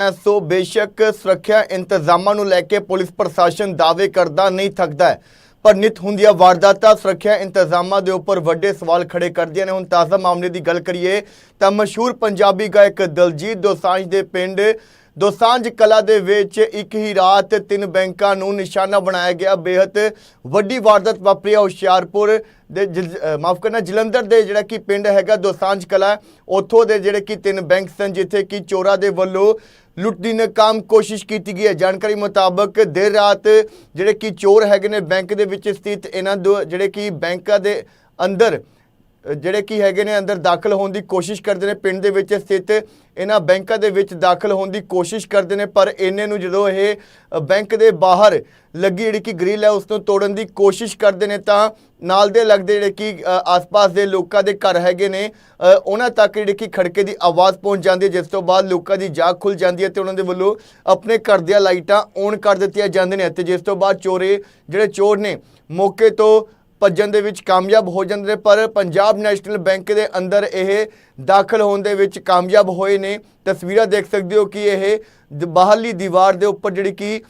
ਹੈ। ਸੋ ਬੇਸ਼ੱਕ ਸੁਰੱਖਿਆ ਇੰਤਜ਼ਾਮਾਂ ਨੂੰ ਲੈ ਕੇ ਪੁਲਿਸ ਪ੍ਰਸ਼ਾਸਨ ਦਾਅਵੇ ਕਰਦਾ ਨਹੀਂ ਥੱਕਦਾ ਪਰ ਨਿਤ ਹੁੰਦੀਆਂ ਵਾਰਦਾਤਾਂ ਸੁਰੱਖਿਆ ਇੰਤਜ਼ਾਮਾਂ ਦੇ ਉੱਪਰ ਵੱਡੇ ਸਵਾਲ ਖੜੇ ਕਰਦੀਆਂ ਨੇ ਹੁਣ ਤਾਜ਼ਾ ਮਾਮਲੇ ਦੀ ਗੱਲ ਕਰੀਏ ਤਾਂ ਮਸ਼ਹੂਰ ਪੰਜਾਬੀ ਗਾਇਕ ਦਲਜੀਤ ਦੋਸਾਂਝ ਦੇ ਪਿੰਡ ਦੋਸਾਂਝ ਕਲਾ ਦੇ ਵਿੱਚ ਇੱਕ ਹੀ ਰਾਤ ਤਿੰਨ ਬੈਂਕਾਂ ਨੂੰ ਨਿਸ਼ਾਨਾ ਬਣਾਇਆ ਗਿਆ। ਬੇਹੱਦ ਵੱਡੀ ਵਾਰਦਾਤ ਵਾਪਰੀ ਹੈ ਹੁਸ਼ਿਆਰਪੁਰ ਦੇ ਜਿਲ- ਮਾਫ ਕਰਨਾ, ਜਲੰਧਰ ਦੇ ਜਿਹੜਾ ਕਿ ਪਿੰਡ ਹੈਗਾ ਦੋਸਾਂਝ ਕਲਾ। ਉੱਥੋਂ ਦੇ ਜਿਹੜੇ ਕਿ ਤਿੰਨ ਬੈਂਕ ਸਨ, ਜਿੱਥੇ ਕਿ ਚੋਰਾਂ ਦੇ ਵੱਲੋਂ ਲੁੱਟ ਦੀ ਨਾਕਾਮ ਕੋਸ਼ਿਸ਼ ਕੀਤੀ ਗਈ ਹੈ। ਜਾਣਕਾਰੀ ਮੁਤਾਬਕ ਦੇਰ ਰਾਤ ਜਿਹੜੇ ਕਿ ਚੋਰ ਹੈਗੇ ਨੇ ਬੈਂਕ ਦੇ ਵਿੱਚ ਸਥਿਤ, ਇਹਨਾਂ ਦੋ ਜਿਹੜੇ ਕਿ ਬੈਂਕਾਂ ਦੇ ਅੰਦਰ ਜਿਹੜੇ ਕੀ ਹੈਗੇ ਨੇ ਅੰਦਰ ਦਾਖਲ ਹੋਣ ਦੀ ਕੋਸ਼ਿਸ਼ ਕਰਦੇ ਨੇ, ਪਿੰਡ ਦੇ ਵਿੱਚ ਸਥਿਤ ਇਹਨਾਂ ਬੈਂਕਾਂ ਦੇ ਵਿੱਚ ਦਾਖਲ ਹੋਣ ਦੀ ਕੋਸ਼ਿਸ਼ ਕਰਦੇ ਨੇ, ਪਰ ਇਹਨੇ ਨੂੰ ਜਦੋਂ ਇਹ ਬੈਂਕ ਦੇ ਬਾਹਰ ਲੱਗੀ ਜਿਹੜੀ ਕਿ ਗ੍ਰਿਲ ਹੈ ਉਸ ਨੂੰ ਤੋੜਨ ਦੀ ਕੋਸ਼ਿਸ਼ ਕਰਦੇ ਨੇ, ਤਾਂ ਨਾਲ ਦੇ ਲੱਗਦੇ ਜਿਹੜੇ ਕਿ ਆਸ-ਪਾਸ ਦੇ ਲੋਕਾਂ ਦੇ ਘਰ ਹੈਗੇ ਨੇ ਉਹਨਾਂ ਤੱਕ ਜਿਹੜੀ ਕਿ ਖੜਕੇ ਦੀ ਆਵਾਜ਼ ਪਹੁੰਚ ਜਾਂਦੀ ਹੈ, ਜਿਸ ਤੋਂ ਬਾਅਦ ਲੋਕਾਂ ਦੀ ਜਾਗ ਖੁੱਲ ਜਾਂਦੀ ਹੈ ਤੇ ਉਹਨਾਂ ਦੇ ਵੱਲੋਂ ਆਪਣੇ ਘਰ ਦੀਆਂ ਲਾਈਟਾਂ ਔਨ ਕਰ ਦਿੱਤੀਆਂ ਜਾਂਦੀਆਂ ਨੇ ਅਤੇ ਜਿਸ ਤੋਂ ਬਾਅਦ ਚੋਰੇ ਜਿਹੜੇ ਚੋਰ ਨੇ, ਮੌਕੇ ਤੋਂ ਭੱਜਣ ਦੇ ਵਿੱਚ ਕਾਮਯਾਬ ਹੋ ਜਾਂਦੇ ਨੇ, ਪਰ ਪੰਜਾਬ ਨੈਸ਼ਨਲ ਬੈਂਕ ਦੇ ਅੰਦਰ ਇਹ ਦਾਖਲ ਹੋਣ ਦੇ ਵਿੱਚ ਕਾਮਯਾਬ ਹੋਏ ਨੇ। ਤਸਵੀਰਾਂ ਦੇਖ ਸਕਦੇ ਹੋ ਕਿ ਇਹ ਬਾਹਰਲੀ ਦੀਵਾਰ ਦੇ ਉੱਪਰ ਜਿਹੜੀ ਕਿ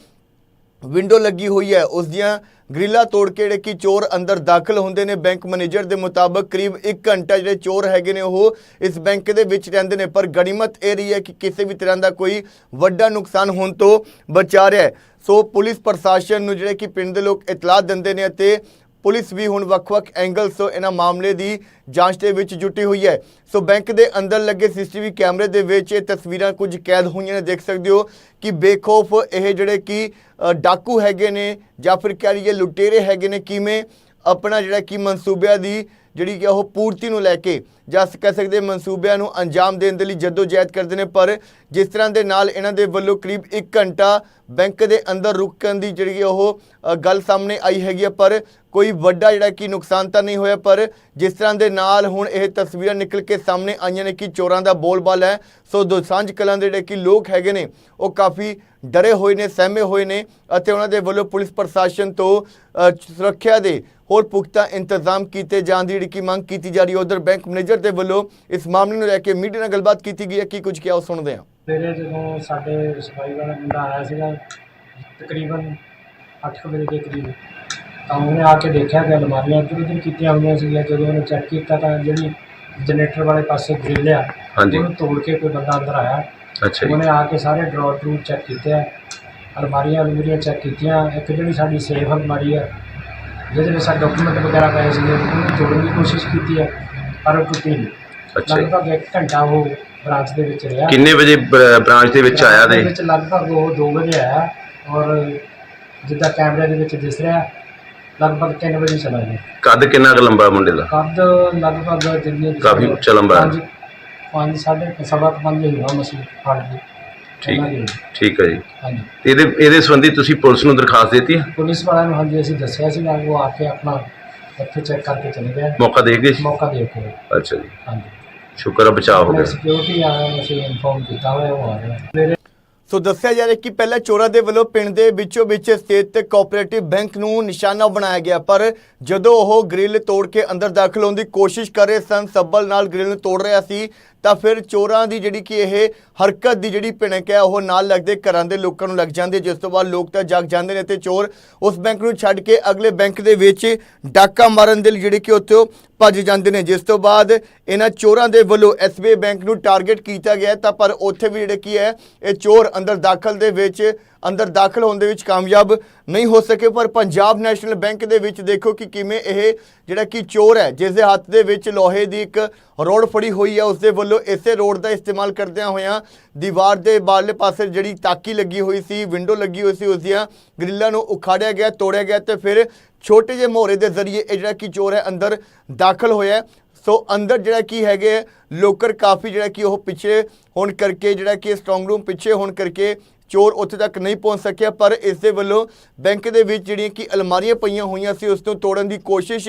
ਵਿੰਡੋ ਲੱਗੀ ਹੋਈ ਹੈ, ਉਸ ਦੀਆਂ ਗ੍ਰਿਲਾਂ ਤੋੜ ਕੇ ਜਿਹੜੇ ਕਿ ਚੋਰ ਅੰਦਰ ਦਾਖਲ ਹੁੰਦੇ ਨੇ। ਬੈਂਕ ਮੈਨੇਜਰ ਦੇ ਮੁਤਾਬਕ ਕਰੀਬ 1 ਘੰਟਾ ਜਿਹੜੇ ਚੋਰ ਹੈਗੇ ਨੇ, ਉਹ ਇਸ ਬੈਂਕ ਦੇ ਵਿੱਚ ਰਹਿੰਦੇ ਨੇ। ਪਰ ਗਣੀਮਤ ਇਹ ਰਹੀ ਹੈ ਕਿ ਕਿਸੇ ਵੀ ਤਰ੍ਹਾਂ ਦਾ ਕੋਈ ਵੱਡਾ ਨੁਕਸਾਨ ਹੋਣ ਤੋਂ ਬਚਾ ਰਿਹਾ ਹੈ। ਸੋ ਪੁਲਿਸ ਪ੍ਰਸ਼ਾਸਨ ਨੂੰ ਜਿਹੜੇ ਕਿ ਪਿੰਡ ਦੇ ਲੋਕ ਇਤਲਾਹ ਦਿੰਦੇ ਨੇ ਅਤੇ ਪੁਲਿਸ ਵੀ ਹੁਣ ਵੱਖ-ਵੱਖ ਐਂਗਲਸ ਤੋਂ ਇਹਨਾਂ ਮਾਮਲੇ ਦੀ ਜਾਂਚ ਦੇ ਵਿੱਚ ਜੁਟੀ ਹੋਈ ਹੈ। ਸੋ ਬੈਂਕ ਦੇ ਅੰਦਰ ਲੱਗੇ ਸੀਸੀਟੀਵੀ ਕੈਮਰੇ ਦੇ ਵਿੱਚ ਇਹ ਤਸਵੀਰਾਂ ਕੁਝ ਕੈਦ ਹੋਈਆਂ ਨੇ, ਦੇਖ ਸਕਦੇ ਹੋ ਕਿ ਬੇਖੌਫ ਇਹ ਜਿਹੜੇ ਕਿ ਡਾਕੂ ਹੈਗੇ ਨੇ ਜਾਂ ਫਿਰ ਕਹਿ ਲਈਏ ਲੁਟੇਰੇ ਹੈਗੇ ਨੇ, ਕਿਵੇਂ ਆਪਣਾ ਜਿਹੜਾ ਕਿ ਮਨਸੂਬਿਆਂ ਦੀ ਜਿਹੜੀ ਕਿ ਉਹ ਪੂਰਤੀ ਨੂੰ ਲੈ ਕੇ ਜਾਂ ਕਹਿ ਸਕਦੇ ਮਨਸੂਬਿਆਂ ਨੂੰ ਅੰਜਾਮ ਦੇਣ ਦੇ ਲਈ ਜਦੋਜਹਿਦ ਕਰਦੇ ਨੇ, ਪਰ ਜਿਸ ਤਰ੍ਹਾਂ ਦੇ ਨਾਲ ਇਹਨਾਂ ਦੇ ਵੱਲੋਂ ਕਰੀਬ 1 ਘੰਟਾ ਬੈਂਕ ਦੇ ਅੰਦਰ ਰੁਕਣ ਦੀ ਜਿਹੜੀ ਉਹ ਗੱਲ ਸਾਹਮਣੇ ਆਈ ਹੈਗੀ ਹੈ ਪਰ ਕੋਈ ਵੱਡਾ ਜਿਹੜਾ ਕਿ ਨੁਕਸਾਨ ਤਾਂ ਨਹੀਂ ਹੋਇਆ, ਪਰ ਜਿਸ ਤਰ੍ਹਾਂ ਦੇ ਨਾਲ ਹੁਣ ਇਹ ਤਸਵੀਰਾਂ ਨਿਕਲ ਕੇ ਸਾਹਮਣੇ ਆਈਆਂ ਨੇ ਕਿ ਚੋਰਾਂ ਦਾ ਬੋਲਬਾਲ ਹੈ, ਸੋ ਦੋਸਾਂਝ ਕਲਾਂ ਦੇ ਜਿਹੜੇ ਕਿ ਲੋਕ ਹੈਗੇ ਨੇ, ਉਹ ਕਾਫੀ ਡਰੇ ਹੋਏ ਨੇ, ਸਹਿਮੇ ਹੋਏ ਨੇ ਅਤੇ ਉਹਨਾਂ ਦੇ ਵੱਲੋਂ ਪੁਲਿਸ ਪ੍ਰਸ਼ਾਸਨ ਤੋਂ ਸੁਰੱਖਿਆ ਦੇ ਹੋਰ ਪੁਖਤਾ ਇੰਤਜ਼ਾਮ ਕੀਤੇ ਜਾਣ ਦੀ ਜਿਹੜੀ ਕਿ ਮੰਗ ਕੀਤੀ ਜਾ ਰਹੀ ਹੈ ਉਧਰ ਬੈਂਕ ਮੈਨੇਜਰ ਦੇ ਵੱਲੋਂ ਇਸ ਮਾਮਲੇ ਨੂੰ ਲੈ ਕੇ ਮੀਡੀਆ ਨਾਲ ਗੱਲਬਾਤ ਕੀਤੀ ਗਈ ਹੈ। ਕੀ ਕੁਝ ਕਿਹਾ ਉਹ ਸੁਣਦੇ ਹਾਂ। ਸਵੇਰੇ ਜਦੋਂ ਸਾਡੇ ਸਫ਼ਾਈ ਵਾਲਾ ਮੁੰਡਾ ਆਇਆ ਸੀਗਾ ਤਕਰੀਬਨ 8 ਵਜੇ ਦੇ ਕਰੀਬ ਤਾਂ ਉਹਨੇ ਆ ਕੇ ਦੇਖਿਆ ਕਿ ਅਲਮਾਰੀਆਂ ਇੱਧਰ ਉੱਧਰ ਕੀਤੀਆਂ ਹੋਈਆਂ ਸੀਗੀਆਂ। ਜਦੋਂ ਉਹਨੇ ਚੈੱਕ ਕੀਤਾ ਤਾਂ ਜਿਹੜੀ ਜਨਰੇਟਰ ਵਾਲੇ ਪਾਸੇ ਗ੍ਰਿਲ ਆ ਹਾਂਜੀ। ਉਹਨੂੰ ਤੋੜ ਕੇ ਕੋਈ ਬੰਦਾ ਅੰਦਰ ਆਇਆ। ਅੱਛਾ ਜੀ। ਉਹਨੇ ਆ ਕੇ ਸਾਰੇ ਡਰਾਅਰ ਡਰੂ ਚੈੱਕ ਕੀਤੇ ਆ। ਅਲਮਾਰੀਆਂ ਅਲਮੀਰੀਆਂ ਚੈੱਕ ਕੀਤੀਆਂ। ਇੱਕ ਜਿਹੜੀ ਸਾਡੀ ਸੇਫ ਅਲਮਾਰੀ ਆ ਜਿਹਦੇ ਵਿੱਚ ਸਾਡੇ ਡਾਕੂਮੈਂਟ ਵਗੈਰਾ ਪਏ ਸੀਗੇ ਉਹਨੂੰ ਤੋੜਨ ਦੀ ਕੋਸ਼ਿਸ਼ ਕੀਤੀ ਆ ਪਰ ਉਹ ਟੁੱਟੀ ਨਹੀਂ। ਅੱਛਾ। ਜੀ। ਲਗਭਗ ਇੱਕ ਘੰਟਾ ਉਹ ਬ੍ਰਾਂਚ ਦੇ ਵਿੱਚ ਰਿਹਾ। ਕਿੰਨੇ ਵਜੇ ਬ੍ਰਾਂਚ ਦੇ ਵਿੱਚ ਆਇਆ ਦੇ ਵਿੱਚ ਲਗਭਗ ਉਹ 2 ਵਜੇ ਆਇਆ ਔਰ ਜਿੱਦਾਂ ਕੈਮਰੇ ਦੇ ਵਿੱਚ ਦਿਸ ਰਿਹਾ ਲਗਭਗ 3 ਵਜੇ ਚਲਾ ਗਿਆ। ਕੱਦ ਕਿੰਨਾ ਕੁ ਲੰਬਾ ਮੁੰਡੇ ਦਾ? ਕੱਦ ਲਗਭਗ ਜਿੰਨੀ ਕਾਫੀ ਉੱਚਾ ਲੰਬਾ ਹੈ। ਪੰਜ ਪੰਜ ਸਾਢੇ ਕੁ ਸਵਾ ਕੁ ਪੰਜ ਹੀ ਹੋਣਾ ਮਸੀ ਫੜ ਗਈ ਠੀਕ ਉਹਨਾਂ ਦੀ। ਠੀਕ ਹੈ ਜੀ। ਹਾਂਜੀ। ਤੇ ਇਹਦੇ ਇਹਦੇ ਸੰਬੰਧੀ ਤੁਸੀਂ ਪੁਲਿਸ ਨੂੰ ਦਰਖਾਸਤ ਦਿੱਤੀ? ਹੈ ਪੁਲਿਸ ਵਾਲਿਆਂ ਨੂੰ ਹਾਂਜੀ ਅਸੀਂ ਦੱਸਿਆ ਸੀ ਉਹ ਆ ਕੇ ਆਪਣਾ ਇੱਥੇ ਚੈੱਕ ਕਰਕੇ ਚਲੇ ਗਏ। ਮੌਕਾ ਦੇਖ ਗਏ ਸੀ? ਮੌਕਾ ਦੇ ਕੇ। ਅੱਛਾ ਜੀ। ਹਾਂਜੀ। ਸ਼ੁਕਰ ਹੈ ਬਚਾਅ ਹੋ ਗਿਆ। ਸਿਕਿਉਰਿਟੀ ਆ ਅਸੀਂ ਇਨਫੋਰਮ ਕੀਤਾ ਹੋਇਆ ਉਹ ਆ ਰਿਹਾ ਮੇਰੇ ਸੋ ਦੱਸਿਆ ਜਾ ਰਿਹਾ ਕਿ ਪਹਿਲਾਂ ਚੋਰਾਂ ਦੇ ਵੱਲੋਂ ਪਿੰਡ ਦੇ ਵਿੱਚੋਂ ਵਿੱਚ ਸਥਿਤ ਕੋਆਪਰੇਟਿਵ ਬੈਂਕ ਨੂੰ ਨਿਸ਼ਾਨਾ ਬਣਾਇਆ ਗਿਆ, ਪਰ ਜਦੋਂ ਉਹ ਗ੍ਰਿਲ ਤੋੜ ਕੇ ਅੰਦਰ ਦਾਖਲ ਹੋਣ ਦੀ ਕੋਸ਼ਿਸ਼ ਕਰ ਰਹੇ ਸਨ, ਸੱਬਲ ਨਾਲ ਗ੍ਰਿਲ ਨੂੰ ਤੋੜ ਰਿਹਾ ਸੀ, ਤਾਂ ਫਿਰ ਚੋਰਾਂ ਦੀ ਜਿਹੜੀ ਕਿ ਇਹ ਹਰਕਤ ਦੀ ਜਿਹੜੀ ਭਿਣਕ ਹੈ, ਉਹ ਨਾਲ ਲੱਗਦੇ ਘਰਾਂ ਦੇ ਲੋਕਾਂ ਨੂੰ ਲੱਗ ਜਾਂਦੀ ਹੈ, ਜਿਸ ਤੋਂ ਬਾਅਦ ਲੋਕ ਤਾਂ ਜਾਗ ਜਾਂਦੇ ਨੇ ਤੇ ਚੋਰ ਉਸ ਬੈਂਕ ਨੂੰ ਛੱਡ ਕੇ ਅਗਲੇ ਬੈਂਕ ਦੇ ਵਿੱਚ ਡਾਕਾ ਮਾਰਨ ਦੇ ਲਈ ਜਿਹੜੇ ਕਿ ਉੱਥੋਂ ਭੱਜ ਜਾਂਦੇ ਨੇ। ਜਿਸ ਤੋਂ ਬਾਅਦ ਇਹਨਾਂ ਚੋਰਾਂ ਦੇ ਵੱਲੋਂ ਐਸਬੀਆਈ ਬੈਂਕ ਨੂੰ ਟਾਰਗੇਟ ਕੀਤਾ ਗਿਆ ਤਾਂ ਪਰ ਉੱਥੇ ਵੀ ਜਿਹੜੇ ਕੀ ਹੈ, ਇਹ ਚੋਰ ਅੰਦਰ ਦਾਖਲ ਦੇ ਵਿੱਚ ਅੰਦਰ ਦਾਖਲ ਹੋਣ ਦੇ ਵਿੱਚ ਕਾਮਯਾਬ ਨਹੀਂ ਹੋ ਸਕੇ। ਪਰ ਪੰਜਾਬ ਨੈਸ਼ਨਲ ਬੈਂਕ ਦੇ ਵਿੱਚ ਦੇਖੋ ਕਿ ਕਿਵੇਂ ਇਹ ਜਿਹੜਾ ਕਿ ਚੋਰ ਹੈ, ਜਿਸ ਦੇ ਹੱਥ ਦੇ ਵਿੱਚ ਲੋਹੇ ਦੀ ਇੱਕ ਰੋਡ ਫੜੀ ਹੋਈ ਹੈ ਉਸ ਦੇ ਵੱਲੋਂ ਇਸੇ ਰੋਡ ਦਾ ਇਸਤੇਮਾਲ ਕਰਦਿਆਂ ਹੋਇਆਂ ਦੀਵਾਰ ਦੇ ਬਾਹਰਲੇ ਪਾਸੇ ਜਿਹੜੀ ਤਾਕੀ ਲੱਗੀ ਹੋਈ ਸੀ ਵਿੰਡੋ ਲੱਗੀ ਹੋਈ ਸੀ, ਉਸ ਦੀਆਂ ਗ੍ਰਿਲਾਂ ਨੂੰ ਉਖਾੜਿਆ ਗਿਆ, ਤੋੜਿਆ ਗਿਆ ਤੇ ਫਿਰ ਛੋਟੇ ਜਿਹੇ ਮੋਹਰੇ ਦੇ ਜ਼ਰੀਏ ਇਹ ਜਿਹੜਾ ਕਿ ਚੋਰ ਹੈ ਅੰਦਰ ਦਾਖਲ ਹੋਇਆ ਸੋ ਅੰਦਰ ਜਿਹੜਾ ਕੀ ਹੈਗੇ ਲੋਕਰ ਕਾਫੀ ਜਿਹੜਾ ਕਿ ਉਹ ਪਿੱਛੇ ਹੋਣ ਕਰਕੇ, ਜਿਹੜਾ ਕਿ ਸਟਰੋਂਗ ਰੂਮ ਪਿੱਛੇ ਹੋਣ ਕਰਕੇ ਚੋਰ ਉੱਥੇ ਤੱਕ ਨਹੀਂ ਪਹੁੰਚ ਸਕਿਆ, ਪਰ ਇਸ ਦੇ ਵੱਲੋਂ ਬੈਂਕ ਦੇ ਵਿੱਚ ਜਿਹੜੀਆਂ ਕਿ ਅਲਮਾਰੀਆਂ ਪਈਆਂ ਹੋਈਆਂ ਸੀ ਉਸ ਨੂੰ ਤੋੜਨ ਦੀ ਕੋਸ਼ਿਸ਼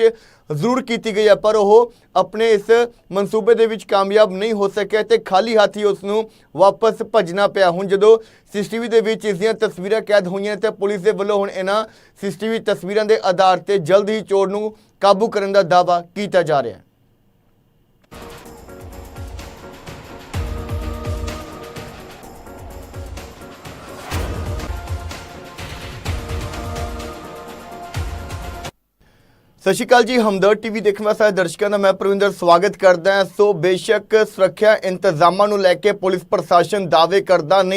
ਜ਼ਰੂਰ ਕੀਤੀ ਗਈ ਹੈ, ਪਰ ਉਹ ਆਪਣੇ ਇਸ ਮਨਸੂਬੇ ਦੇ ਵਿੱਚ ਕਾਮਯਾਬ ਨਹੀਂ ਹੋ ਸਕਿਆ ਤੇ ਖਾਲੀ ਹੱਥ ਹੀ ਉਸ ਨੂੰ ਵਾਪਸ ਭੱਜਣਾ ਪਿਆ। ਹੁਣ ਜਦੋਂ ਸੀਸੀਟੀਵੀ ਦੇ ਵਿੱਚ ਇਸ ਦੀਆਂ ਤਸਵੀਰਾਂ ਕੈਦ ਹੋਈਆਂ ਤੇ ਪੁਲਿਸ ਦੇ ਵੱਲੋਂ ਹੁਣ ਇਹਨਾਂ ਸੀਸੀਟੀਵੀ ਤਸਵੀਰਾਂ ਦੇ ਆਧਾਰ ਤੇ ਜਲਦ ਹੀ ਚੋਰ ਨੂੰ ਕਾਬੂ ਕਰਨ ਦਾ ਦਾਅਵਾ ਕੀਤਾ ਜਾ ਰਿਹਾ ਹੈ। ਸਤਿ ਸ਼੍ਰੀ ਅਕਾਲ ਜੀ, ਹਮਦਰਦ ਟੀਵੀ ਦੇਖਣ ਵਾਲੇ ਸਾਰੇ ਦਰਸ਼ਕਾਂ ਦਾ ਮੈਂ ਪ੍ਰਵਿੰਦਰ ਸਵਾਗਤ ਕਰਦਾ ਹਾਂ। ਸੋ ਬੇਸ਼ੱਕ ਸੁਰੱਖਿਆ ਇੰਤਜ਼ਾਮਾਂ ਨੂੰ ਲੈ ਕੇ ਪੁਲਿਸ ਪ੍ਰਸ਼ਾਸਨ ਦਾਅਵੇ ਕਰਦਾ ਨਹੀਂ।